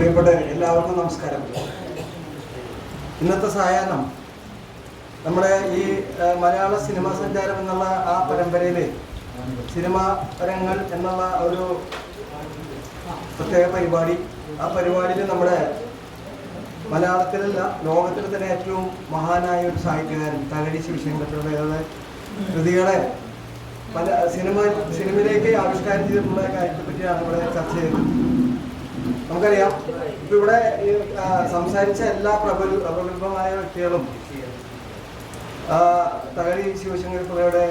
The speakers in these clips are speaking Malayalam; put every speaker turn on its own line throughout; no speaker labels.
പ്രിയപ്പെട്ട എല്ലാവർക്കും നമസ്കാരം. ഇന്നത്തെ സായാഹ്നം നമ്മുടെ ഈ മലയാള സിനിമാ സഞ്ചാരം എന്നുള്ള ആ പരമ്പരയിൽ സിനിമാ പരങ്ങൾ എന്നുള്ള ഒരു പ്രത്യേക പരിപാടി ആ പരിപാടിയിൽ നമ്മുടെ മലയാളത്തിലല്ല ലോകത്തിൽ തന്നെ ഏറ്റവും മഹാനായ ഒരു സാഹിത്യകാരൻ തകഴി ശിവശങ്കരയുടെ കൃതികളെ പല സിനിമ സിനിമയിലേക്ക് ആവിഷ്കാരം ചെയ്തിട്ടുള്ള കാര്യത്തെ പറ്റിയാണ് ഇവിടെ ചർച്ച ചെയ്തത്. നമുക്കറിയാം. ഇപ്പൊ ഇവിടെ സംസാരിച്ച എല്ലാ പ്രബല പ്രഗത്ഭമായ വ്യക്തികളും തകഴി ശിവശങ്കർ പിള്ളയുടെ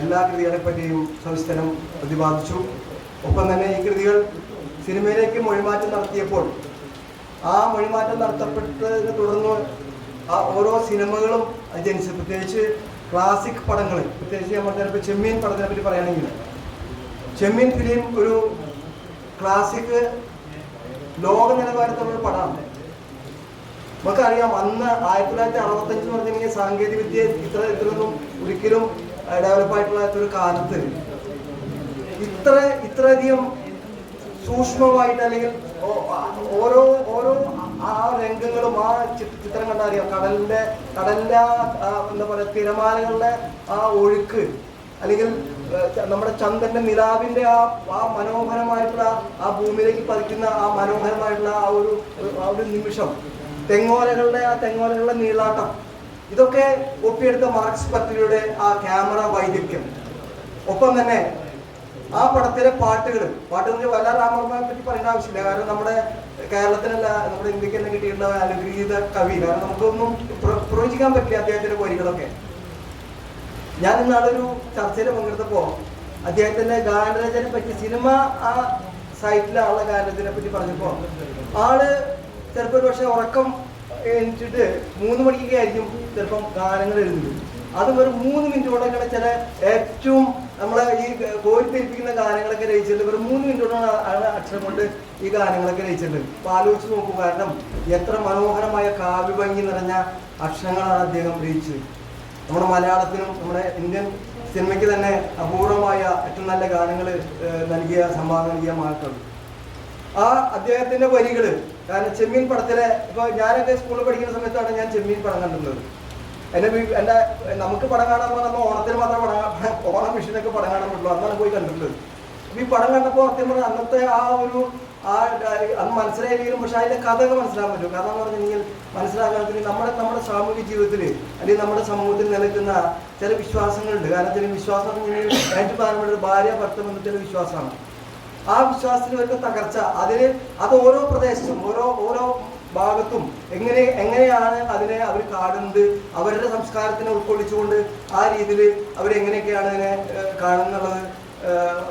എല്ലാ കൃതികളെ പറ്റിയും സവിസ്തരം പ്രതിപാദിച്ചു. ഒപ്പം തന്നെ ഈ കൃതികൾ സിനിമയിലേക്ക് മൊഴിമാറ്റം നടത്തിയപ്പോൾ ആ മൊഴിമാറ്റം നടത്തപ്പെട്ടതിനെ തുടർന്ന് ആ ഓരോ സിനിമകളും ജനിച്ചു പ്രത്യേകിച്ച് ക്ലാസിക് പടങ്ങൾ പ്രത്യേകിച്ച് നമ്മൾ ഇപ്പോൾ ചെമ്മീൻ പടത്തിനെ പറ്റി പറയുകയാണെങ്കിൽ ചെമ്മീൻ ഫിലിം ഒരു ക്ലാസിക് ലോക നിലവാരത്തിലുള്ള പടമാണ്. നമുക്കറിയാം അന്ന് ആയിരത്തി തൊള്ളായിരത്തി അറുപത്തഞ്ച് എന്ന് പറഞ്ഞിട്ടുണ്ടെങ്കിൽ സാങ്കേതിക വിദ്യ ഇത്ര ഇത്രയൊന്നും ഒരിക്കലും ഡെവലപ്പ് ആയിട്ടുള്ള ഒരു കാലത്ത് ഇത്ര ഇത്രയധികം സൂക്ഷ്മമായിട്ട് അല്ലെങ്കിൽ ഓരോ ഓരോ ആ രംഗങ്ങളും ആ ചിത്രം കണ്ടാൽ അറിയാം കടലിന്റെ കടലിന്റെ എന്താ പറയുക തിരമാലകളുടെ ആ ഒഴുക്ക് അല്ലെങ്കിൽ നമ്മുടെ ചന്ദ്രന്റെ നിലാവിന്റെ ആ ആ മനോഹരമായിട്ടുള്ള ആ ഭൂമിയിലേക്ക് പതിക്കുന്ന ആ മനോഹരമായിട്ടുള്ള ആ ഒരു ആ ഒരു നിമിഷം. തെങ്ങോലകളുടെ ആ തെങ്ങോലകളുടെ നീളാട്ടം. ഇതൊക്കെ ഒപ്പിയെടുത്ത മാർക്സ് പത്രികയുടെ ആ ക്യാമറ വൈദഗ്ധ്യം. ഒപ്പം തന്നെ ആ പടത്തിലെ പാട്ടുകൾ പാട്ടുകൾ വല്ല രാമവർമ്മയെ പറ്റി പറയേണ്ട ആവശ്യമില്ല. കാരണം നമ്മുടെ കേരളത്തിനല്ല നമ്മുടെ ഇന്ത്യയ്ക്ക് തന്നെ കിട്ടിയിട്ടുള്ള അനുഗ്രഹീത കവി. കാരണം നമുക്കൊന്നും പ്ര- പ്രവചിക്കാൻ പറ്റില്ല അദ്ദേഹത്തിന്റെ വരികളൊക്കെ. ഞാൻ ഇന്നാളൊരു ചർച്ചയിൽ പങ്കെടുത്തപ്പോൾ അദ്ദേഹത്തിന്റെ ഗാനരചനെ പറ്റി സിനിമ ആ സൈറ്റിലുള്ള ഗാനരചനെ പറ്റി പറഞ്ഞപ്പോൾ ആൾ ചിലപ്പോൾ പക്ഷെ ഉറക്കം എണിച്ചിട്ട് മൂന്ന് മണിക്കൊക്കെ ആയിരിക്കും ചിലപ്പം ഗാനങ്ങൾ എഴുതുന്നത്. അത് ഒരു മൂന്ന് മിനിറ്റ് ഇങ്ങനെ ചില ഏറ്റവും നമ്മളെ ഈ കോരിപ്പേൽപ്പിക്കുന്ന ഗാനങ്ങളൊക്കെ രചിച്ചിട്ടുണ്ട് ഒരു മൂന്ന് മിനിറ്റ് കൊണ്ടാണ് ആണ് അക്ഷരം കൊണ്ട് ഈ ഗാനങ്ങളൊക്കെ രചിച്ചിട്ടുണ്ട് അപ്പൊ ആലോചിച്ച് നോക്കൂ കാരണം എത്ര മനോഹരമായ കാവ്യഭംഗി നിറഞ്ഞ അക്ഷരങ്ങളാണ് അദ്ദേഹം രചിച്ചത്. നമ്മുടെ മലയാളത്തിനും നമ്മുടെ ഇന്ത്യൻ സിനിമയ്ക്ക് തന്നെ അപൂർവമായ ഏറ്റവും നല്ല ഗാനങ്ങൾ നൽകിയ സംഭാവന നൽകിയ മാറ്റുണ്ട് ആ അദ്ദേഹത്തിന്റെ വരികൾ കാരണം ചെമ്മീൻ പടത്തിലെ ഇപ്പൊ ഞാനൊക്കെ സ്കൂളിൽ പഠിക്കുന്ന സമയത്താണ് ഞാൻ ചെമ്മീൻ പടം കണ്ടിരുന്നത്. എന്റെ വീ- എന്റെ നമുക്ക് പടം കാണാൻ പറഞ്ഞാൽ ഓണത്തിന് മാത്രം പടം ഓണം മിഷനൊക്കെ പടം കാണാൻ പറ്റുള്ളൂ അന്നാണ് പോയി കണ്ടിട്ടുള്ളത്. ഈ പടം കണ്ടപ്പോൾ സത്യം പറഞ്ഞാൽ അന്നത്തെ ആ ഒരു ആ അത് മനസ്സിലായില്ലെങ്കിലും പക്ഷെ അതിന്റെ കഥകൾ മനസ്സിലാക്കാൻ പറ്റും. കഥ എന്ന് പറഞ്ഞിട്ടുണ്ടെങ്കിൽ മനസ്സിലാക്കാൻ നമ്മുടെ നമ്മുടെ സാമൂഹിക ജീവിതത്തിൽ അല്ലെങ്കിൽ നമ്മുടെ സമൂഹത്തിൽ നിലനിൽക്കുന്ന ചില വിശ്വാസങ്ങളുണ്ട്. കാരണം ചില വിശ്വാസം എന്ന് പറഞ്ഞാൽ ഏറ്റവും പ്രധാനപ്പെട്ട ഭാര്യ ഭർത്ത ബന്ധത്തിലെ വിശ്വാസമാണ്. ആ വിശ്വാസത്തിൽ വരുന്ന തകർച്ച അതിന് അത് ഓരോ പ്രദേശത്തും ഓരോ ഓരോ ഭാഗത്തും എങ്ങനെ എങ്ങനെയാണ് അതിനെ അവർ കാണുന്നത് അവരുടെ സംസ്കാരത്തിനെ ഉൾക്കൊള്ളിച്ചുകൊണ്ട് ആ രീതിയിൽ അവരെങ്ങനെയൊക്കെയാണ് അതിനെ കാണുന്നുള്ളത്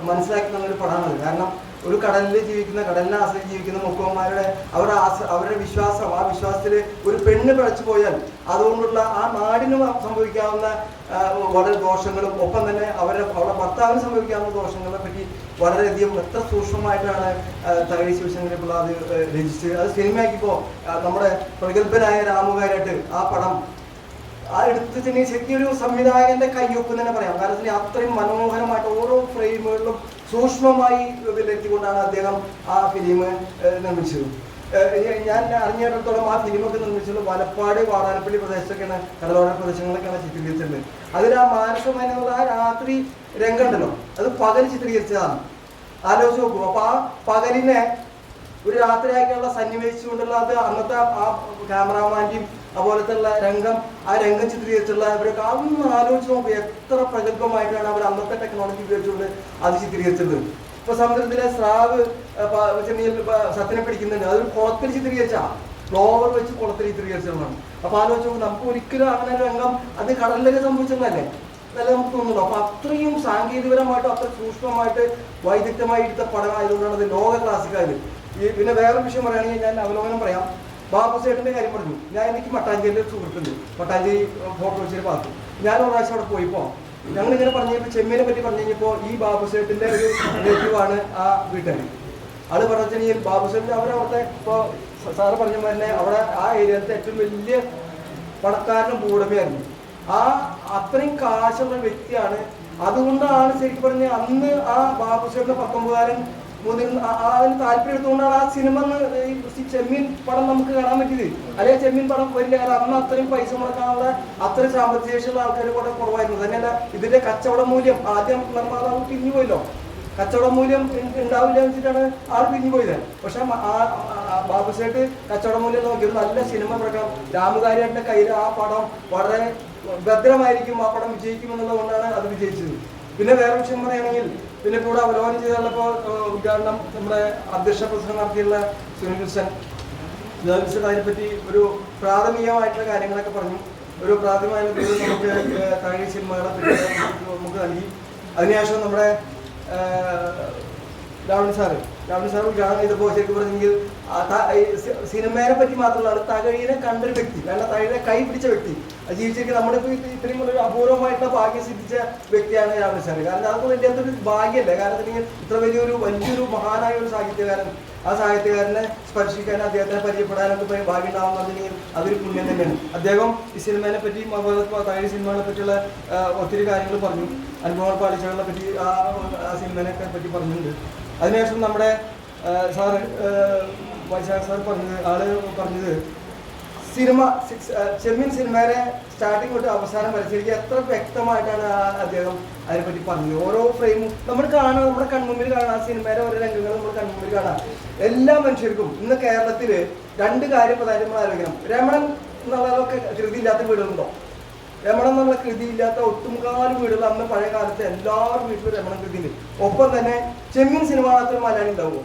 മനസ്സിലാക്കുന്ന ഒരു പടമാണത് കാരണം ഒരു കടലിൽ ജീവിക്കുന്ന കടലിനെ ആശ്രയിച്ച് ജീവിക്കുന്ന മുക്കുവന്മാരുടെ അവരുടെ അവരുടെ വിശ്വാസം ആ വിശ്വാസത്തിൽ ഒരു പെണ്ണ് പിഴച്ചു പോയാൽ അതുകൊണ്ടുള്ള ആ നാടിന് സംഭവിക്കാവുന്ന വളരെ ദോഷങ്ങളും ഒപ്പം തന്നെ അവരുടെ അവരുടെ ഭർത്താവിന് സംഭവിക്കാവുന്ന ദോഷങ്ങളെ പറ്റി വളരെയധികം എത്ര സൂക്ഷ്മമായിട്ടാണ് തകഴി ശിവശങ്കര പിള്ള അത് രചിച്ച് അത് സിനിമയാക്കിപ്പോൾ നമ്മുടെ പ്രഗത്ഭനായ രാമുകാരായിട്ട് ആ പടം ആ എടുത്തിട്ട് ശരിക്കും ഒരു സംവിധായകന്റെ കയ്യൊപ്പ് തന്നെ പറയാം. കാരണം അത്രയും മനോഹരമായിട്ട് ഓരോ ഫ്രെയിമുകളിലും സൂക്ഷ്മമായി വിലയിരുത്തിക്കൊണ്ടാണ് അദ്ദേഹം ആ ഫിലിം നിർമ്മിച്ചത്. ഞാൻ- അറിഞ്ഞിടത്തോളം ആ ഫിലിമൊക്കെ നിർമ്മിച്ചത് വലപ്പാട് വാടാനപ്പള്ളി പ്രദേശത്തൊക്കെയാണ് കടലോട പ്രദേശങ്ങളൊക്കെയാണ് ചിത്രീകരിച്ചിട്ടുണ്ട് അതിൽ ആ മാനസമേന ആ രാത്രി രംഗം ഉണ്ടല്ലോ അത് പകൽ ചിത്രീകരിച്ചതാണ്. ആലോചിച്ച് നോക്കൂ. അപ്പൊ ആ പകലിനെ ഒരു രാത്രിയാക്കിയുള്ള സന്നിവേശിച്ചുകൊണ്ടുള്ള അത് അന്നത്തെ ആ- ക്യാമറാമാന്റെയും അതുപോലെ തന്നെ രംഗം ആ രംഗം ചിത്രീകരിച്ചുള്ള അവരൊക്കെ അതൊന്ന് ആലോചിച്ച് നോക്കുക എത്ര പ്രഗത്ഭമായിട്ടാണ് അവർ അന്നത്തെ ടെക്നോളജി ഉപയോഗിച്ചുകൊണ്ട് അത് ചിത്രീകരിച്ചത്. ഇപ്പൊ സമുദ്രത്തിലെ സ്രാവ് സത്യനെ പിടിക്കുന്നുണ്ട്. അതൊരു കുളത്തിൽ ചിത്രീകരിച്ചാ. ഫ്ലോവർ വെച്ച് കുളത്തിൽ ചിത്രീകരിച്ചതാണ്. അപ്പൊ ആലോചിച്ച് നമുക്ക് ഒരിക്കലും അങ്ങനെ രംഗം അത് കടലിലൊക്കെ സംഭവിച്ചതല്ലേ നല്ല നമുക്ക് തോന്നുന്നു അപ്പൊ അത്രയും സാങ്കേതികപരമായിട്ടും അത്ര സൂക്ഷ്മമായിട്ട് വൈദഗ്ധ്യമായി എടുത്ത പടം ആയതുകൊണ്ടാണ് അത് ലോക ക്ലാസിക്കായത് ഈ പിന്നെ വേറെ വിഷയം പറയുകയാണെങ്കിൽ ഞാൻ അവലോകനം പറയാം. ബാബു സേട്ടന്റെ കാര്യം പറഞ്ഞു. ഞാൻ എനിക്ക് മട്ടാഞ്ചേരിയിൽ സുഹൃത്തുണ്ട്. മട്ടാഞ്ചേരി ഫോട്ടോ വെച്ചിട്ട് പാത്തു. ഞാൻ ഒരു പ്രാവശ്യം അവിടെ പോവാം ഞങ്ങൾ ഇങ്ങനെ പറഞ്ഞപ്പോൾ ചെമ്മീനെ പറ്റി പറഞ്ഞു കഴിഞ്ഞപ്പോൾ ഈ ബാബു സേട്ടിന്റെ ഒരു റിലേറ്റീവാണ് ആ വീട്ടുകാർ അത് പറഞ്ഞു ഈ ബാബു സേട്ടിന്റെ അവരവിടുത്തെ ഇപ്പോൾ സാറ് പറഞ്ഞ തന്നെ അവിടെ ആ ഏരിയത്തെ ഏറ്റവും വലിയ പണക്കാരനും ഭൂടമയായിരുന്നു ആ അത്രയും കാശുള്ള വ്യക്തിയാണ്. അതുകൊണ്ടാണ് ശരിക്കും പറഞ്ഞ അന്ന് ആ ബാബുശ്ശേരിന്റെ പത്തൊമ്പതുകാരൻ മുതിർന്ന ആ- ആ അതിന് താല്പര്യം എടുത്തുകൊണ്ടാണ് ആ സിനിമ ചെമ്മീൻ പടം നമുക്ക് കാണാൻ പറ്റിയത്. അല്ലെങ്കിൽ ചെമ്മീൻ പടം വലിയ അന്ന് അത്രയും പൈസ മുടക്കാനുള്ള അത്രയും സാമ്പത്തിക ശേഷിയുള്ള ആൾക്കാർ കൂടെ കുറവായിരുന്നു. തന്നെയല്ല ഇതിന്റെ കച്ചവട മൂല്യം ആദ്യം നിർമ്മാതാവ് പോയല്ലോ. കച്ചവട മൂല്യം ഉണ്ടാവില്ല എന്ന് വെച്ചിട്ടാണ് ആൾ പിരിഞ്ഞു പോയത്. പക്ഷെ ബാബുസേട്ട് കച്ചവട മൂല്യം നോക്കി നല്ല സിനിമ പ്രകാരം രാമുകാരിയുടെ കയ്യിൽ ആ പടം വളരെ ഭദ്രമായിരിക്കും ആ പടം വിജയിക്കും എന്നുള്ളതുകൊണ്ടാണ് അത് വിജയിച്ചത്. പിന്നെ വേറെ വിഷയം പറയുകയാണെങ്കിൽ പിന്നെ കൂടെ അവലോകനം ചെയ്തുള്ളപ്പോൾ ഉദ്ഘാടനം നമ്മുടെ അധ്യക്ഷ പ്രസംഗം നടത്തിയുള്ള സുനിൽ കൃഷ്ണൻ സുനിൽ കൃഷ്ണൻ അതിനെപ്പറ്റി ഒരു പ്രാഥമികമായിട്ടുള്ള കാര്യങ്ങളൊക്കെ പറഞ്ഞു. ഒരു പ്രാഥമികമായ നമുക്ക് തമിഴ് സിനിമകളെ നമുക്ക് നൽകി. അതിനുശേഷം നമ്മുടെ ഏഹ്, രാവണൻ സാറ് രാവണൻ സാർ ചെയ്തപ്പോൾ ശരിക്കും പറഞ്ഞെങ്കിൽ സിനിമയെ പറ്റി മാത്രമല്ല തകഴിനെ കണ്ടൊരു വ്യക്തി വേണ്ട തകഴിനെ കൈ പിടിച്ച വ്യക്തി ജീവിച്ചിരിക്കുന്ന നമ്മുടെ ഇത്രയും ഒരു അപൂർവമായിട്ടുള്ള ഭാഗ്യം സിദ്ധിച്ച വ്യക്തിയാണ് രാവണൻ സാർ കാരണം അതൊന്നും എന്റെ എന്തൊരു ഭാഗ്യമല്ല. കാരണം ഇത്ര വലിയൊരു വലിയൊരു മഹാനായ ഒരു സാഹിത്യകാരൻ ആ സാഹിത്യകാരനെ സ്പർശിക്കാൻ അദ്ദേഹത്തെ പരിചയപ്പെടാനൊക്കെ പോയി ഭാഗ്യം ഉണ്ടാവുന്നുണ്ടെങ്കിൽ അതൊരു പുണ്യം തന്നെയാണ്. അദ്ദേഹം ഈ സിനിമയെ പറ്റി അതുപോലെ തകഴി സിനിമകളെ പറ്റിയുള്ള ഒത്തിരി കാര്യങ്ങൾ പറഞ്ഞു. അനുഭവ പാളിച്ചകളെ പറ്റി ആ സിനിമനെ പറ്റി പറഞ്ഞിട്ടുണ്ട്. അതിനുശേഷം നമ്മുടെ സാറ് വൈശാഖ് സാർ പറഞ്ഞത് ആൾ പറഞ്ഞത് സിനിമ ചെമ്മിൻ സിനിമയുടെ സ്റ്റാർട്ടിങ് തൊട്ട് അവസാനം വരച്ചിരിക്കുക എത്ര വ്യക്തമായിട്ടാണ് ആ അദ്ദേഹം അതിനെപ്പറ്റി പറഞ്ഞത്? ഓരോ ഫ്രെയിമും നമ്മൾ കാണാൻ നമ്മുടെ കൺമുമ്പിൽ കാണാം ആ സിനിമയുടെ ഓരോ രംഗങ്ങൾ നമ്മൾ കൺമുമ്പിൽ കാണാം എല്ലാ മനുഷ്യർക്കും ഇന്ന് കേരളത്തിൽ രണ്ട് കാര്യം പ്രധാനം നമ്മൾ ആലോചിക്കണം. രമണൻ എന്നുള്ളതൊക്കെ കൃതി ഇല്ലാത്ത വീടുകളുണ്ടോ? രമണൻ എന്നുള്ള കൃതിയില്ലാത്ത ഒട്ടുമുക്കാൽ വീടുകൾ അന്ന് പഴയ കാലത്ത് എല്ലാവരും വീട്ടിലും രമണൻ കൃതിയുണ്ട്. ഒപ്പം തന്നെ ചെമ്മീൻ സിനിമ മാത്രം മലയാളി ഉണ്ടാവുമോ?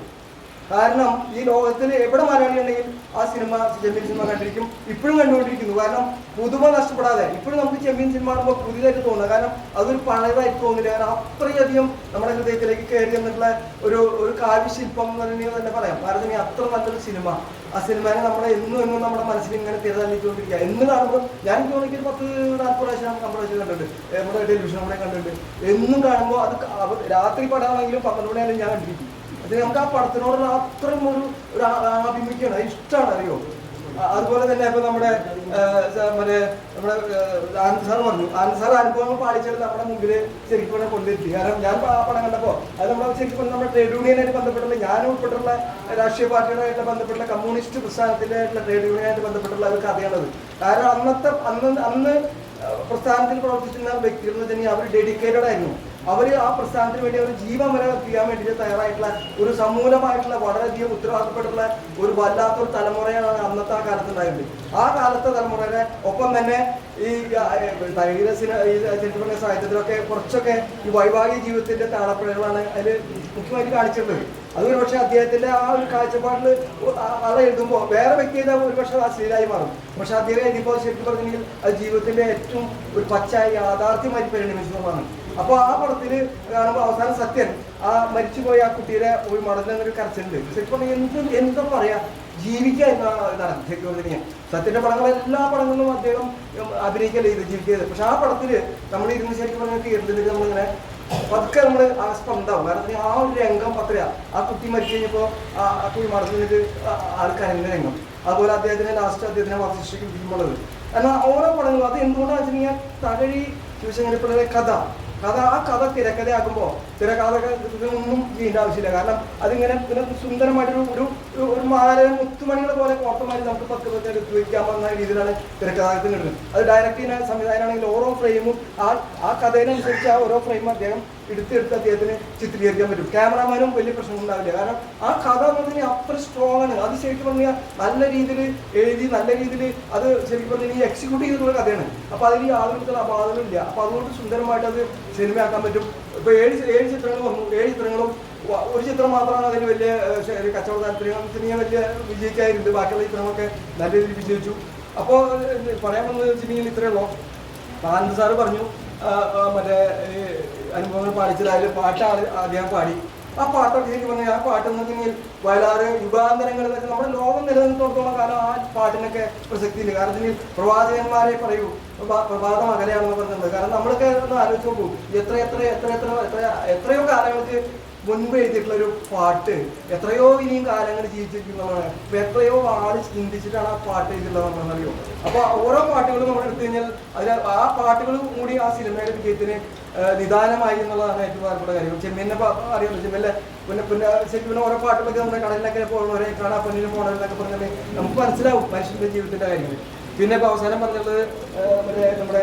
കാരണം ഈ ലോകത്തിൽ എവിടെ മലയാളി ഉണ്ടെങ്കിൽ ആ സിനിമ ചെമ്മീൻ സിനിമ കണ്ടിരിക്കും. ഇപ്പോഴും കണ്ടുകൊണ്ടിരിക്കുന്നു. കാരണം പുതുമ നഷ്ടപ്പെടാതെ ഇപ്പോഴും നമുക്ക് ചെമ്മീൻ സിനിമ കാണുമ്പോൾ പുതിയതായിട്ട് തോന്നുക കാരണം അതൊരു പഴയതായിട്ട് തോന്നില്ല. കാരണം അത്രയധികം നമ്മുടെ ഹൃദയത്തിലേക്ക് കയറി എന്നിട്ടുള്ള ഒരു ഒരു കാവ്യശില്പം എന്ന് തന്നെ തന്നെ പറയാം. ഈ അത്ര നല്ലൊരു സിനിമ ആ സിനിമയെ നമ്മളെ എന്നും എന്നും നമ്മുടെ മനസ്സിൽ ഇങ്ങനെ തിരഞ്ഞെടുത്തുകൊണ്ടിരിക്കുക എന്ന് കാണുമ്പോൾ ഞാൻ തോന്നിക്ക് തോന്നി ഒരു പത്ത് നാൽപ്പത് പ്രാവശ്യം നമ്മുടെ പ്രാവശ്യം കണ്ടിട്ടുണ്ട്. നമ്മുടെ ടെലിവിഷൻ നമ്മളെ കണ്ടിട്ടുണ്ട്. എന്നും കാണുമ്പോൾ അത് രാത്രി പടമാണെങ്കിലും പന്ത്രണ്ട് മണിയായാലും ഞാൻ കണ്ടിരിക്കും. അത് നമുക്ക് ആ പടത്തിനോടുള്ള അത്രയും ഒരു ഒരു ആഭിമുഖ്യമാണ് ഇഷ്ടമാണ് അറിയോ അതുപോലെ തന്നെ ഇപ്പൊ നമ്മുടെ മറ്റേ നമ്മുടെ ആനന്ദ് സാർ പറഞ്ഞു ആനന്ദ് സാർ അനുഭവങ്ങൾ പാലിച്ചത് നമ്മുടെ മുമ്പിൽ ശരിക്കും ഇവിടെ കൊണ്ടുവരുത്തി കാരണം ഞാൻ ആ പടം കണ്ടപ്പോൾ അത് നമ്മുടെ ശരിക്കും പറഞ്ഞാൽ നമ്മുടെ ട്രേഡ് യൂണിയനായിട്ട് ബന്ധപ്പെട്ടുള്ള ഞാൻ ഉൾപ്പെട്ടുള്ള രാഷ്ട്രീയ പാർട്ടികളായിട്ട് ബന്ധപ്പെട്ടുള്ള കമ്മ്യൂണിസ്റ്റ് പ്രസ്ഥാനത്തിലായിട്ടുള്ള ട്രേഡ് യൂണിയനായിട്ട് ബന്ധപ്പെട്ടുള്ള ഒരു കഥയാണത്. കാരണം അന്നത്തെ അന്ന് അന്ന് പ്രസ്ഥാനത്തിൽ പ്രവർത്തിച്ചിരുന്ന വ്യക്തികൾ എന്ന് വെച്ചാൽ അവർ ഡെഡിക്കേറ്റഡ് ആയിരുന്നു അവർ ആ പ്രസ്ഥാനത്തിന് വേണ്ടി അവർ ജീവൻ വരെ ചെയ്യാൻ വേണ്ടിയിട്ട് തയ്യാറായിട്ടുള്ള ഒരു സമൂലമായിട്ടുള്ള വളരെയധികം ഉത്തരവാദിത്തപ്പെട്ടുള്ള ഒരു വല്ലാത്തൊരു തലമുറയാണ് അന്നത്തെ ആ കാലത്ത് ഉണ്ടായത് ആ കാലത്തെ തലമുറയുടെ ഒപ്പം തന്നെ ഈ തൈര സിനിമ ഈ ചരിത്രപരമായ സാഹിത്യത്തിലൊക്കെ കുറച്ചൊക്കെ ഈ വൈവാഹിക ജീവിതത്തിന്റെ താളപ്പിഴകളാണ് അതിൽ മുഖ്യമായിട്ട് കാണിച്ചിട്ടുള്ളത്. അത് ഒരു പക്ഷേ അദ്ദേഹത്തിന്റെ ആ ഒരു കാഴ്ചപ്പാടിൽ അത് എഴുതുമ്പോൾ വേറെ വ്യക്തി ചെയ്താൽ ഒരുപക്ഷെ അശ്ലീലായി മാറും. പക്ഷെ അദ്ദേഹം എഴുതിയപ്പോൾ ശരിക്കും പറഞ്ഞെങ്കിൽ അത് ജീവിതത്തിന്റെ ഏറ്റവും ഒരു പച്ചായി യാഥാർത്ഥ്യമായി പരിണമിച്ചതാണ് അപ്പോൾ ആ പടത്തിൽ കാണുമ്പോൾ അവസാനം സത്യൻ ആ മരിച്ചുപോയ ആ കുട്ടിയുടെ ഒരു മടലൊരു കരച്ചുണ്ട് ശരിക്കും പറഞ്ഞാൽ എന്ത് എന്താ പറയാ. ജീവിക്കുക എന്നാണ് ഇതാണ് ശരിക്കും സത്യന്റെ പടങ്ങൾ എല്ലാ പടങ്ങളിലും അദ്ദേഹം അഭിനയിക്കല്ലേ ചെയ്ത് ജീവിക്കുന്നത് പക്ഷെ ആ പടത്തിൽ നമ്മൾ ഇരുന്ന് ശരിക്കും പറഞ്ഞാൽ തിയേറ്ററിൽ നമ്മളിങ്ങനെ പതുക്കെ നമ്മൾ ആ സ്പന്ദാവും. കാരണം ആ ഒരു രംഗം പത്രയാ. ആ കുട്ടി മരിച്ചു കഴിഞ്ഞപ്പോൾ ആ കുട്ടി കുട്ടി മറന്നിട്ട് ആൾക്കാരുടെ രംഗം. അതുപോലെ അദ്ദേഹത്തിന്റെ ലാസ്റ്റ് അദ്ദേഹത്തിനെ വധശിക്ഷയ്ക്ക് വിധിക്കുമ്പോഴത് എന്നാൽ ഓരോ പടങ്ങളും അത് എന്തുകൊണ്ടാണെന്ന് വെച്ചിട്ടുണ്ടെങ്കിൽ തകഴി ശിവശങ്കരപ്പിള്ളയുടെ കഥ. കഥ ആ കഥ തിരക്കഥയാക്കുമ്പോൾ തിരക്കഥ ഒന്നും ചെയ്യേണ്ട ആവശ്യമില്ല. കാരണം അതിങ്ങനെ പിന്നെ സുന്ദരമായിട്ടൊരു ഒരു ഒരു- മാല മുത്തുമണികളെ പോലെ കോർത്തമാരി നമുക്ക് പത്ത് പത്ത് ഉപയോഗിക്കാൻ വന്ന രീതിയിലാണ് തിരക്കഥാകൃത്തിന് കിട്ടുന്നത് അത് ഡയറക്റ്റ് ചെയ്യുന്ന സംവിധാനമാണെങ്കിൽ ഓരോ ഫ്രെയിമും ആ ആ കഥയിനനുസരിച്ച് ആ ഓരോ ഫ്രെയിമും അദ്ദേഹം എടുത്തെടുത്ത് അദ്ദേഹത്തിന് ചിത്രീകരിക്കാൻ പറ്റും. ക്യാമറാമാനും വലിയ പ്രശ്നം ഉണ്ടാവില്ല. കാരണം ആ കഥ പറഞ്ഞാൽ അത്ര സ്ട്രോങ് ആണ്. അത് ശരിക്കും പറഞ്ഞാൽ നല്ല രീതിയിൽ എഴുതി നല്ല രീതിയിൽ അത് ശരിക്കും പറഞ്ഞാൽ എക്സിക്യൂട്ട് ചെയ്തിട്ടുള്ള കഥയാണ്. അപ്പൊ അതിൽ യാതൊരു ഇല്ല. അപ്പൊ അതുകൊണ്ട് സുന്ദരമായിട്ട് അത് സിനിമയാക്കാൻ പറ്റും. ഇപ്പൊ ഏഴ് ഏഴ് ചിത്രങ്ങൾ വന്നു. ഏഴ് ചിത്രങ്ങളും ഒരു ചിത്രം മാത്രമാണ് അതിന് വലിയ കച്ചവട താല്പര്യം സിനിമ വലിയ വിജയിക്കായിരുന്നു ബാക്കിയുള്ള ചിത്രങ്ങളൊക്കെ നല്ല രീതിയിൽ വിജയിച്ചു. അപ്പോൾ പറയാൻ വന്നത് വെച്ചിട്ടുണ്ടെങ്കിൽ ഇത്രയേ ഉള്ളൂ. ആനന്ദ് സാറ് പറഞ്ഞു മറ്റേ അനുഭവങ്ങൾ പാലിച്ചതായാലും പാട്ട് അദ്ദേഹം പാടി. ആ പാട്ടൊക്കെ എനിക്ക് പറഞ്ഞാൽ ആ പാട്ട് എന്ന് വെച്ചിട്ടുണ്ടെങ്കിൽ വയലാറ് യുഗാന്തരങ്ങൾ എന്നൊക്കെ നമ്മുടെ ലോകം നിലനിർത്തോളത്തോളം കാലം ആ പാട്ടിനൊക്കെ പ്രസക്തിയില്ല. കാരണം പ്രവാചകന്മാരെ പറയൂ പ്രഭാതം അകലെയാണെന്ന് പറഞ്ഞത്. കാരണം നമ്മളൊക്കെ ഒന്ന് ആലോചിച്ച് നോക്കൂ. എത്ര എത്ര എത്ര എത്ര എത്ര എത്രയോ കാലങ്ങൾക്ക് മുൻപ് എഴുതിയിട്ടുള്ള ഒരു പാട്ട് എത്രയോ ഇനിയും കാലങ്ങൾ ജീവിച്ചിരിക്കുന്നതാണ്. എത്രയോ ആൾ ചിന്തിച്ചിട്ടാണ് ആ പാട്ട് എഴുതിയിട്ടുള്ളത് അറിയോ അപ്പൊ ഓരോ പാട്ടുകളും നമ്മൾ എടുത്തു കഴിഞ്ഞാൽ അതിൽ ആ പാട്ടുകൾ കൂടി ആ സിനിമയുടെ വിജയത്തിന് നിദാനമായി എന്നുള്ളതാണ് ഏറ്റവും പ്രധാനപ്പെട്ട കാര്യം. ചെമ്മീനെ അറിയാമല്ലോ ചെമ്മീനിലെ പിന്നെ പിന്നെ പിന്നെ ഓരോ പാട്ടുകളൊക്കെ നമ്മുടെ കടലിലൊക്കെ പോകുന്നവരെ കാണാൻ പൊന്നിനും പോകണമെന്നൊക്കെ പറഞ്ഞാൽ നമുക്ക് മനസ്സിലാവും മനുഷ്യന്റെ ജീവിതത്തിന്റെ കാര്യങ്ങൾ. പിന്നെ ഇപ്പൊ അവസാനം പറഞ്ഞത് മറ്റേ നമ്മുടെ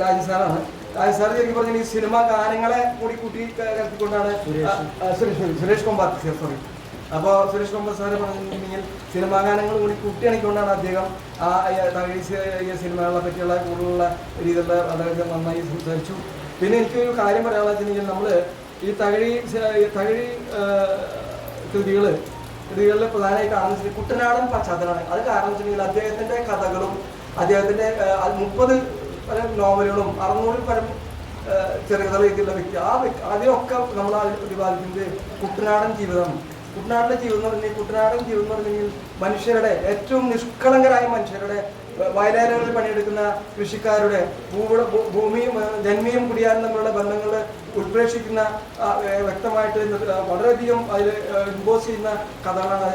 രാജസ്ഥാനാണ് രാജസ്ഥാൻ ശരിക്കും പറഞ്ഞാൽ ഈ സിനിമ ഗാനങ്ങളെ കൂടി കൂട്ടി ക- കലർത്തിക്കൊണ്ടാണ് ആ, ആ, സുരേഷ് സുരേഷ് കുമാർ സോറി അപ്പോൾ സുരേഷ് കുമാർ സാറ് പറഞ്ഞിട്ടുണ്ടെങ്കിൽ സിനിമാ ഗാനങ്ങൾ കൂടി കൂട്ടിയണിക്കൊണ്ടാണ് അദ്ദേഹം ആ സിനിമകളെ പറ്റിയുള്ള കൂടുതലുള്ള രീതിയിലുള്ള അദ്ദേഹത്തെ നന്നായി സംസാരിച്ചു. പിന്നെ എനിക്കൊരു കാര്യം പറയാനുള്ള വെച്ചിട്ടുണ്ടെങ്കിൽ നമ്മൾ ഈ തകഴി തകഴി കൃതികൾ കൃതികളിൽ പ്രധാനമായി കാണുന്നത് കുട്ടനാടൻ പശ്ചാത്തലമാണ്. അത് കാരണം വെച്ചിട്ടുണ്ടെങ്കിൽ അദ്ദേഹത്തിന്റെ കഥകളും അദ്ദേഹത്തിന്റെ മുപ്പത് പല നോവലുകളും അറുന്നൂറിൽ പരം ചെറുകഥ എഴുതിയുള്ള വ്യക്തി. ആ അതിലൊക്കെ നമ്മൾ പ്രതിപാദിക്കുന്നത് കുട്ടനാടൻ ജീവിതം. കുട്ടനാടിന്റെ ജീവിതം എന്ന് പറഞ്ഞാൽ കുട്ടനാടൻ ജീവിതം എന്ന് പറഞ്ഞാൽ മനുഷ്യരുടെ ഏറ്റവും നിഷ്കളങ്കരായ മനുഷ്യരുടെ വയലേലകളിൽ പണിയെടുക്കുന്ന കൃഷിക്കാരുടെ ഭൂമിയും ജന്മിയും കുടിയാനും തമ്മിലുള്ള ബന്ധങ്ങൾ ഉത്പ്രേക്ഷിക്കുന്ന വ്യക്തമായിട്ട് വളരെയധികം അതിൽ ഇമ്പോസ് ചെയ്യുന്ന കഥകളാണ്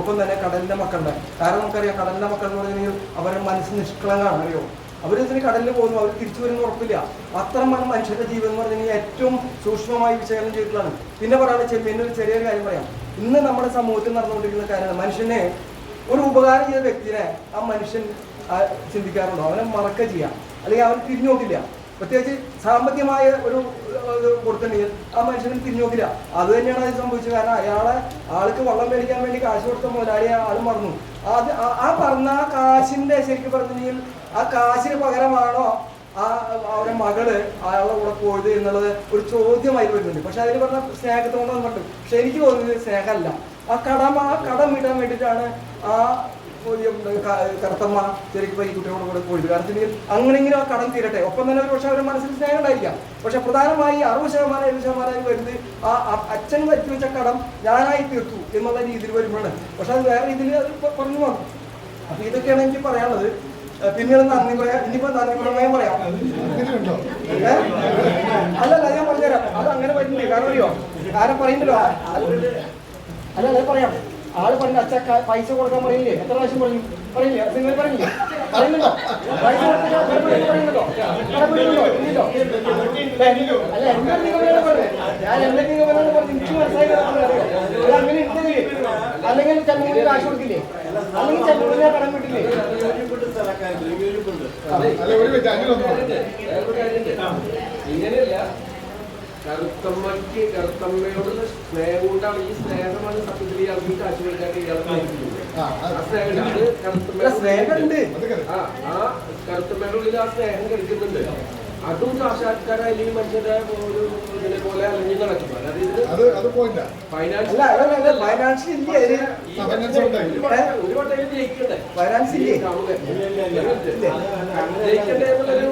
ഒപ്പം തന്നെ കടലിന്റെ മക്കളുടെ. കാരണം നമുക്കറിയാം കടലിന്റെ മക്കൾ എന്ന് പറഞ്ഞാൽ അവരുടെ മനസ്സ് നിഷ്കളങ്കാണ് അറിയോ? അവരിതിന് കടലിൽ പോകുന്നു അവർ തിരിച്ചു വരുന്ന ഉറപ്പില്ല. അത്രമാണ് മനുഷ്യരുടെ ജീവൻ എന്ന് പറഞ്ഞാൽ ഏറ്റവും സൂക്ഷ്മമായി വിശകലനം ചെയ്തിട്ടുള്ളതാണ്. പിന്നെ പറയാനുള്ള ചെമ്മീന്റെ ഒരു ചെറിയൊരു കാര്യം പറയാം. ഇന്ന് നമ്മുടെ സമൂഹത്തിൽ നടന്നുകൊണ്ടിരിക്കുന്ന കാര്യമാണ്. മനുഷ്യനെ ഒരു ഉപകാരം ചെയ്ത വ്യക്തിനെ ആ മനുഷ്യൻ ചിന്തിക്കാറുണ്ടോ? അവനെ മറക്ക ചെയ്യാം. അല്ലെങ്കിൽ അവൻ തിരിഞ്ഞു നോക്കില്ല. പ്രത്യേകിച്ച് സാമ്പത്തികമായ ഒരു കൊടുത്തിട്ടുണ്ടെങ്കിൽ ആ മനുഷ്യന് പിന്നോക്കില്ല. അത് തന്നെയാണ് അത് സംഭവിച്ചത്. കാരണം അയാളെ ആൾക്ക് വള്ളം മേടിക്കാൻ വേണ്ടി കാശ് കൊടുത്ത മുതലാളി ആൾ മറന്നു. അത് ആ- പറഞ്ഞ ആ കാശിന്റെ ശരിക്കും പറഞ്ഞിട്ടുണ്ടെങ്കിൽ ആ കാശിന് പകരമാണോ ആ അവരുടെ മകൾ അയാളുടെ കൂടെ പോയത് എന്നുള്ളത് ഒരു ചോദ്യമായി വരുന്നുണ്ട്. പക്ഷെ അതിന് പറഞ്ഞ സ്നേഹത്തോടെ പറഞ്ഞു പക്ഷെ എനിക്ക് തോന്നുന്നത് സ്നേഹമല്ല. ആ കടം ആ കടം വീട്ടാൻ വേണ്ടിയിട്ടാണ് ആ കറുത്തമ്മ ചെറിയ ഈ കുട്ടിയോട് കൂടെ കാരണം വെച്ചിട്ടുണ്ടെങ്കിൽ അങ്ങനെങ്കിലും ആ കടം തീരട്ടെ. ഒപ്പം തന്നെ ഒരു പക്ഷെ അവരുടെ മനസ്സിൽ സ്നേഹം ഉണ്ടായിരിക്കാം. പക്ഷെ പ്രധാനമായി അറുപത് ശതമാനം എഴുപത് ശതമാനം വരുന്നത് ആ അച്ഛൻ വെച്ച കടം ഞാനായി തീർത്തു എന്നുള്ള രീതിയിൽ വരുമ്പോഴാണ്. പക്ഷെ അത് വേറെ രീതിയിൽ അത് പറഞ്ഞു വന്നു. അപ്പൊ ഇതൊക്കെയാണ് എനിക്ക് പറയാനുള്ളത്. പിന്നീട് നന്ദി പറയാം. ഇനിയിപ്പോ നന്ദി പ്രമേയം പറയാം? അല്ലല്ല ഞാൻ പറഞ്ഞുതരാം. അത് അങ്ങനെ പറ്റില്ലേ കാരണം അറിയോ? ആരെ പറയുന്നില്ലോ അല്ല പറയാം. ആൾ പറഞ്ഞ അച്ഛ പൈസ കൊടുക്കാൻ പറയില്ലേ? എത്ര പ്രാവശ്യം പറഞ്ഞു? പറയില്ലേ? നിങ്ങൾ പറഞ്ഞില്ലേ? പറയുന്നുണ്ടോ? പൈസ പറയുന്നുണ്ടോ? അല്ല പറഞ്ഞത് ഞാൻ എനിക്ക് മനസ്സിലായി അങ്ങനെ അല്ലെങ്കിൽ ചെന്നൂരിന് കാശ് കൊടുക്കില്ലേ? അല്ലെങ്കിൽ ചെന്നൂരിനെ കടം വിട്ടില്ലേ.
ഇങ്ങനെയല്ല. കറുത്തമ്മയ്ക്ക് കറുത്തമ്മയോടുള്ള സ്നേഹം കൊണ്ടാണ് ഈ സ്നേഹമാണ് സത്യത്തിൽ ഇയാൾക്ക് ഈ കാശ് ഇയാൾക്ക്
ആ,
സ്നേഹമുണ്ട്.
ആ കറുത്തമ്മയുടെ ഉള്ളിൽ ആ സ്നേഹം കളിക്കുന്നുണ്ട് അതും സാക്ഷാത്കാരം അല്ലെങ്കിൽ മനുഷ്യരുടെ ഒരു ഇതിനെ പോലെ അല്ലെങ്കിൽ നടക്കും. അതായത് ഇത്
അത് അത് പോയിന്റാ
ഫൈനാൻസ്
ഫൈനാൻസ് ഇല്ല.
ഒരു വട്ടം- ജയിക്കണ്ടേ?
ഫൈനാൻസ് ഇല്ലേ?
ജയിക്കണ്ടേ എന്നുള്ളൊരു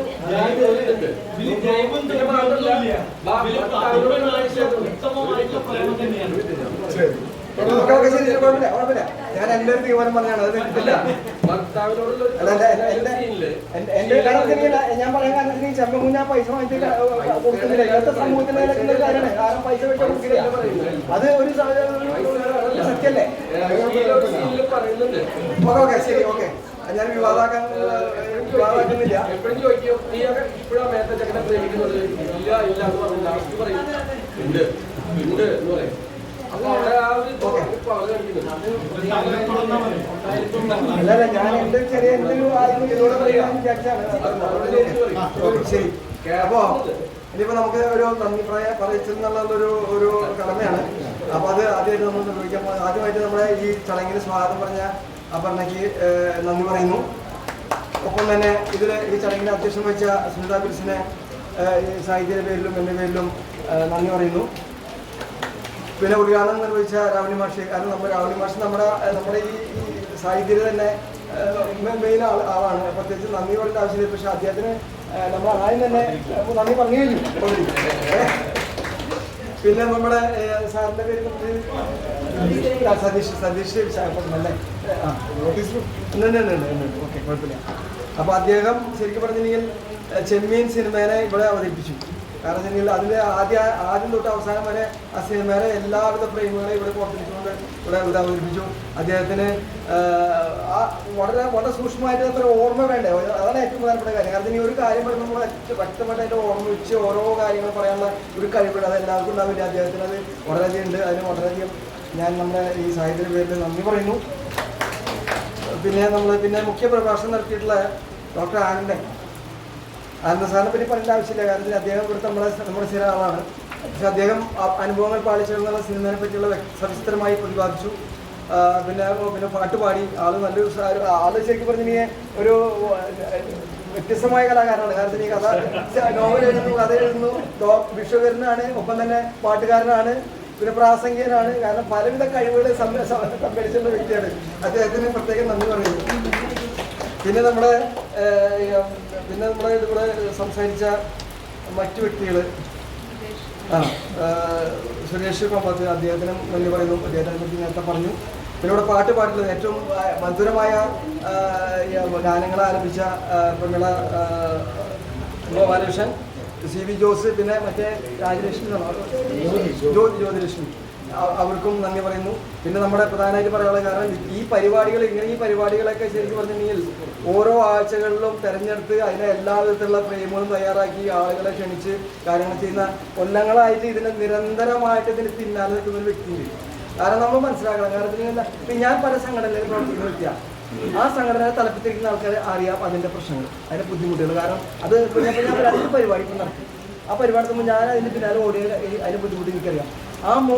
മാത്രമല്ല,
ഞാൻ എന്റെ ഒരു തീരുമാനം പറഞ്ഞാണ് അത്
ഒരു
എന്റെ കാരണത്തിന് ഞാൻ പറയാൻ കാരണം ചെമ്പ മുന്നേ പൈസ വാങ്ങിച്ച് കൊടുക്കുന്നില്ല ഇന്നത്തെ കാര്യമാണ് കാരണം പൈസ വെച്ച് കൊടുക്കില്ല അത് ഒരു സത്യല്ലേ ഓക്കെ ഓക്കെ ശരി ഓക്കെ ഞാൻ വിവാദമാക്കാൻ വിവാദമാക്കുന്നില്ല
എപ്പോഴും ചോദിക്കും നീ ഇപ്പോഴാ മേത്ത ചക്കനെ പ്രേമിക്കുന്നത് ഇല്ല ഇല്ല എന്ന് പറഞ്ഞു ലാസ്റ്റ് പറയും. ഉണ്ട് ഉണ്ട് എന്ന് പറയും അപ്പൊ അവിടെ ആ ഒരു പവർ കാണിക്കുന്നുണ്ട്
അല്ല അല്ല ഞാൻ എന്റെ ചെറിയ എന്തെങ്കിലും ശരി. അപ്പോ ഇനിയിപ്പോ നമുക്ക് ഒരു നന്ദി പറയാ പറയിച്ചെന്നുള്ള ഒരു ഒരു കടമയാണ്. അപ്പൊ അത് ആദ്യമായിട്ട് നമ്മൾ നിർവഹിക്കാം ആദ്യമായിട്ട് നമ്മുടെ ഈ ചടങ്ങിന് സ്വാഗതം പറഞ്ഞ അപർണയ്ക്ക് നന്ദി പറയുന്നു. ഒപ്പം തന്നെ ഇതിൽ ഈ ചടങ്ങിന് അധ്യക്ഷം വഹിച്ച സ്മിത ബിൽസിനെ സാഹിത്യയുടെ പേരിലും എന്റെ പേരിലും നന്ദി പറയുന്നു. പിന്നെ ഉദ്ഘാടനം നിർവഹിച്ച രാവണി മാഷി. കാരണം നമ്മൾ രാവണി മാഷ് നമ്മുടെ നമ്മുടെ ഈ സാഹിത്യം തന്നെ മെയിൻ ആൾ ആളാണ്. പ്രത്യേകിച്ച് നന്ദി പറയേണ്ട ആവശ്യമില്ല. പക്ഷെ അദ്ദേഹത്തിന് നമ്മൾ ആദ്യം തന്നെ നന്ദി പറഞ്ഞു കഴിഞ്ഞു. പിന്നെ നമ്മുടെ സാറിന്റെ പേര് സതീഷ് സതീഷ് അല്ലേ? ഓക്കെ കുഴപ്പമില്ല. അപ്പോൾ അദ്ദേഹം ശരിക്കും പറഞ്ഞിട്ടുണ്ടെങ്കിൽ ചെമ്മീൻ സിനിമേനെ ഇവിടെ അവതരിപ്പിച്ചു. കാരണം വെച്ചാൽ അതിന്റെ ആദ്യ ആദ്യം തൊട്ട് അവസാനം വരെ ആ സിനിമയുടെ എല്ലാവിധ ഫ്രെയിമുകളെ ഇവിടെ പുറത്തിരിച്ചുകൊണ്ട് ഇവിടെ ഇവിടെ അവതരിപ്പിച്ചു അദ്ദേഹത്തിന് ആ വളരെ വളരെ സൂക്ഷ്മമായിട്ട് അത്ര ഓർമ്മ വേണ്ടേ? അതാണ് ഏറ്റവും പ്രധാനപ്പെട്ട കാര്യം. കാരണം ഈ ഒരു കാര്യം പറയുമ്പോൾ നമ്മൾ വ്യക്തമായിട്ട് അതിന്റെ ഓർമ്മ വെച്ച് ഓരോ കാര്യങ്ങൾ പറയാനുള്ള ഒരു കഴിവുണ്ട്. അത് എല്ലാവർക്കും ഉണ്ടാവില്ല അദ്ദേഹത്തിന് അത് വളരെയധികം ഉണ്ട്. അതിന് വളരെയധികം ഞാൻ നമ്മുടെ ഈ സാഹിത്യ പേരിൽ നന്ദി പറയുന്നു. പിന്നെ നമ്മൾ പിന്നെ മുഖ്യ പ്രഭാഷണം നടത്തിയിട്ടുള്ള ഡോക്ടർ ആനന്ദൻ. ആനന്ദ സാറിനെ പറ്റി പറയേണ്ട ആവശ്യമില്ല. കാരണം അദ്ദേഹം ഇവിടുത്തെ നമ്മളെ നമ്മുടെ സ്ഥിര ആളാണ്. പക്ഷെ അദ്ദേഹം അനുഭവങ്ങൾ പാലിച്ചെന്നുള്ള സിനിമയെ പറ്റിയുള്ള സവിസ്തരമായി പ്രതിപാദിച്ചു. പിന്നെ പിന്നെ പാട്ട് പാടി. ആൾ നല്ലൊരു ആൾ ശരിക്കും പറഞ്ഞിട്ടുണ്ടെങ്കിൽ ഒരു വ്യത്യസ്തമായ കലാകാരനാണ്. കാരണം ഈ കഥ നോവൽ എഴുതുന്നു കഥ എഴുതുന്നു. വിശ്വകരനാണ് ഒപ്പം തന്നെ പാട്ടുകാരനാണ് പിന്നെ പ്രാസംഗികനാണ്. കാരണം പലവിധ കഴിവുകളെ സംഭരിച്ചിട്ടുള്ള വ്യക്തിയാണ് അദ്ദേഹത്തിന് പ്രത്യേകം നന്ദി പറയുന്നു. പിന്നെ നമ്മുടെ പിന്നെ നമ്മുടെ ഇവിടെ സംസാരിച്ച മറ്റു വ്യക്തികൾ ആ സുരേഷ് കമ്പത്ത് അദ്ദേഹത്തിനും നന്ദി പറയുന്നു. അദ്ദേഹത്തിനെ പറ്റി നേരത്തെ പറഞ്ഞു. പിന്നെ ഇവിടെ പാട്ട് പാടിയിട്ടുള്ളത് ഏറ്റവും മധുരമായ ഗാനങ്ങൾ ആലപിച്ച പ്രമിള ഗോപാലകൃഷ്ണൻ സി വി ജോസ് പിന്നെ മറ്റേ രാജലക്ഷ്മി ജ്യോതി ജ്യോതിലക്ഷ്മി. അവർക്കും നന്ദി പറയുന്നു. പിന്നെ നമ്മുടെ പ്രധാനമായിട്ട് പറയാനുള്ള കാരണം ഈ പരിപാടികൾ ഇങ്ങനെ ഈ പരിപാടികളൊക്കെ ശരിക്കും പറഞ്ഞിട്ടുണ്ടെങ്കിൽ ഓരോ ആഴ്ചകളിലും തെരഞ്ഞെടുത്ത് അതിനെ എല്ലാ വിധത്തിലുള്ള ഫ്രെയിമുകളും തയ്യാറാക്കി ആളുകളെ ക്ഷണിച്ച് കാര്യങ്ങൾ ചെയ്യുന്ന കൊല്ലങ്ങളായിട്ട് ഇതിനെ നിരന്തരമായിട്ട് ഇതിന് പിന്നാലെ നിൽക്കുന്ന ഒരു വ്യക്തിയുണ്ട്. കാരണം നമ്മൾ മനസ്സിലാക്കണം. കാരണം ഞാൻ പല സംഘടനയിൽ പ്രവർത്തിക്കുന്ന വ്യക്തിയാണ് ആ സംഘടനയെ തലപ്പത്തിരിക്കുന്ന ആൾക്കാരെ അറിയാം അതിന്റെ പ്രശ്നങ്ങൾ അതിന്റെ ബുദ്ധിമുട്ടുകൾ. കാരണം അത് ഞാൻ രണ്ട് പരിപാടി ഇപ്പം ആ പരിപാടി ഞാൻ അതിന്റെ പിന്നാലെ ഓടിയ അതിന്റെ ബുദ്ധിമുട്ട് എനിക്കറിയാം. ആ മോ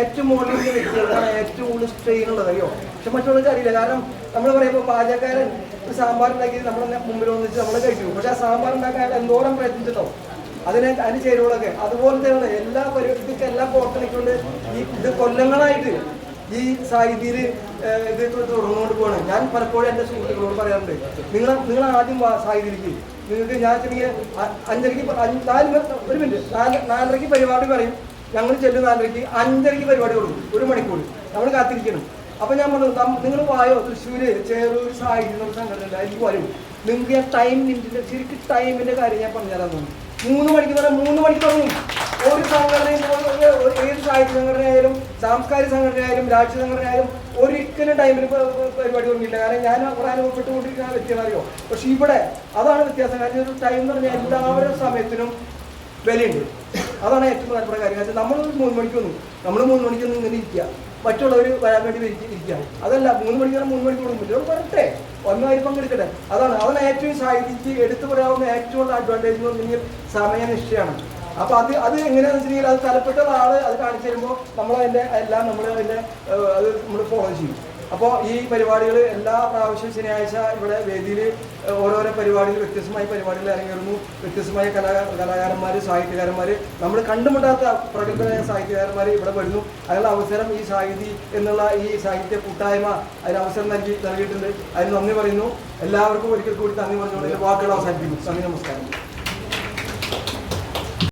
ഏറ്റവും മുകളിൽ വ്യക്തികൾക്കാണ് ഏറ്റവും കൂടുതൽ സ്ട്രെയിൻ ഉള്ളത് അറിയോ പക്ഷെ മറ്റുള്ളവർക്ക് അറിയില്ല. കാരണം നമ്മൾ പറയുമ്പോൾ പാചകക്കാരൻ സാമ്പാർ ഉണ്ടാക്കി നമ്മൾ മുമ്പിൽ വന്നിട്ട് നമ്മൾ കഴിക്കും. പക്ഷെ ആ സാമ്പാർ ഉണ്ടാക്കാൻ എന്തോരം പ്രയത്നിച്ചിട്ടോ അതിനെ അതിന് ചേരുവകളൊക്കെ അതുപോലെ തന്നെയാണ്. എല്ലാ പരിപാടിക്കും എല്ലാ പോർട്ടലിക്കൊണ്ട് ഈ ഇത് കൊല്ലങ്ങളായിട്ട് ഈ സാഹിത്യയിൽ ഇത് തുറന്നുകൊണ്ട് പോവാണ്. ഞാൻ പലപ്പോഴും എന്റെ സുഹൃത്തുക്കളോട് പറയാറുണ്ട് നിങ്ങൾ നിങ്ങൾ ആദ്യം വാ സാഹിത്യത്തിലേക്ക്. നിങ്ങൾക്ക് ഞാൻ ചെറിയ അഞ്ചരയ്ക്ക് നാല് ഒരു മിനിറ്റ് നാല് നാലരയ്ക്ക് പരിപാടി പറയും. ഞങ്ങൾ ചെല്ലും നാലരയ്ക്ക് അഞ്ചരയ്ക്ക് പരിപാടി കൊടുക്കും ഒരു മണിക്കൂർ. നമ്മൾ കാത്തിരിക്കണം. അപ്പൊ ഞാൻ പറഞ്ഞു നിങ്ങൾ വായോ? തൃശ്ശൂര് ചേറൂർ എന്നൊരു സംഘടന ഉണ്ട്. വരും. നിങ്ങൾക്ക് ഞാൻ ടൈം ലിമിറ്റിന്റെ ശരിക്കും ടൈമിന്റെ കാര്യം ഞാൻ പറഞ്ഞുതരാൻ തോന്നുന്നു മൂന്ന് മണിക്ക് പറഞ്ഞാൽ മൂന്ന് മണിക്ക് തുടങ്ങും. ഒരു സംഘടനയും ഏത് സാഹിത്യ സംഘടനയായാലും സാംസ്കാരിക സംഘടനയായാലും രാഷ്ട്രീയ സംഘടനയായാലും ഒരിക്കലും ടൈമിൽ പരിപാടി തുടങ്ങിയില്ല കാരണം ഞാൻ അവിടെ അനുഭവപ്പെട്ടുകൊണ്ടിരിക്കുന്ന വ്യക്തിയാണ് അറിയോ? പക്ഷെ ഇവിടെ അതാണ് വ്യത്യാസം. കാരണം ടൈം എന്ന് പറഞ്ഞാൽ എല്ലാവരുടെ സമയത്തിനും വിലയുണ്ട്. അതാണ് ഏറ്റവും പ്രധാനപ്പെട്ട കാര്യം. കാരണം നമ്മൾ മൂന്ന് മണിക്ക് വന്നു. നമ്മൾ മൂന്ന് മണിക്ക് വന്ന് ഇങ്ങനെ ഇരിക്കുക. മറ്റുള്ളവർ വരാൻ വേണ്ടി ഇരിക്ക- ഇരിക്കുക. അതല്ല മൂന്ന് മണിക്ക് വന്നാൽ മൂന്ന് മണിക്ക് ഇവർ വരട്ടെ. ഒന്നായി പങ്കെടുക്കട്ടെ. അതാണ് അതാണ് ഏറ്റവും സാഹിത്യക്ക് എടുത്തു പറയാവുന്ന ഏറ്റവും ഉള്ള അഡ്വാന്റേജ് എന്ന് പറഞ്ഞാൽ സമയനിഷ്ഠയാണ്. അപ്പോൾ അത് അത് എങ്ങനെയാണെന്ന് വെച്ചിട്ടുണ്ടെങ്കിൽ അത് തലപ്പെട്ട ആൾ അത് കാണിച്ചു തരുമ്പോൾ നമ്മൾ അതിന്റെ എല്ലാം നമ്മൾ അതിന്റെ അത് നമ്മൾ ഫോളോ ചെയ്യും. അപ്പോൾ ഈ പരിപാടികൾ എല്ലാ പ്രാവശ്യവും ശനിയാഴ്ച ഇവിടെ വേദിയിൽ ഓരോരോ പരിപാടികൾ വ്യത്യസ്തമായ പരിപാടികൾ ഇറങ്ങിയിരുന്നു വ്യത്യസ്തമായ കലാ കലാകാരന്മാർ സാഹിത്യകാരന്മാർ നമ്മൾ കണ്ടുമുട്ടാത്ത പ്രഗത്ഭരായ സാഹിത്യകാരന്മാർ ഇവിടെ വരുന്നു അതിനുള്ള അവസരം ഈ സാഹിതി എന്നുള്ള ഈ സാഹിത്യ കൂട്ടായ്മ അതിന് അവസരം നൽകി നൽകിയിട്ടുണ്ട്. അതിന് നന്ദി പറയുന്നു. എല്ലാവർക്കും ഒരിക്കൽ കൂടി നന്ദി പറഞ്ഞുകൊണ്ട് വാക്കുകൾ അവസാനിപ്പിക്കുന്നു. നന്ദി നമസ്കാരം.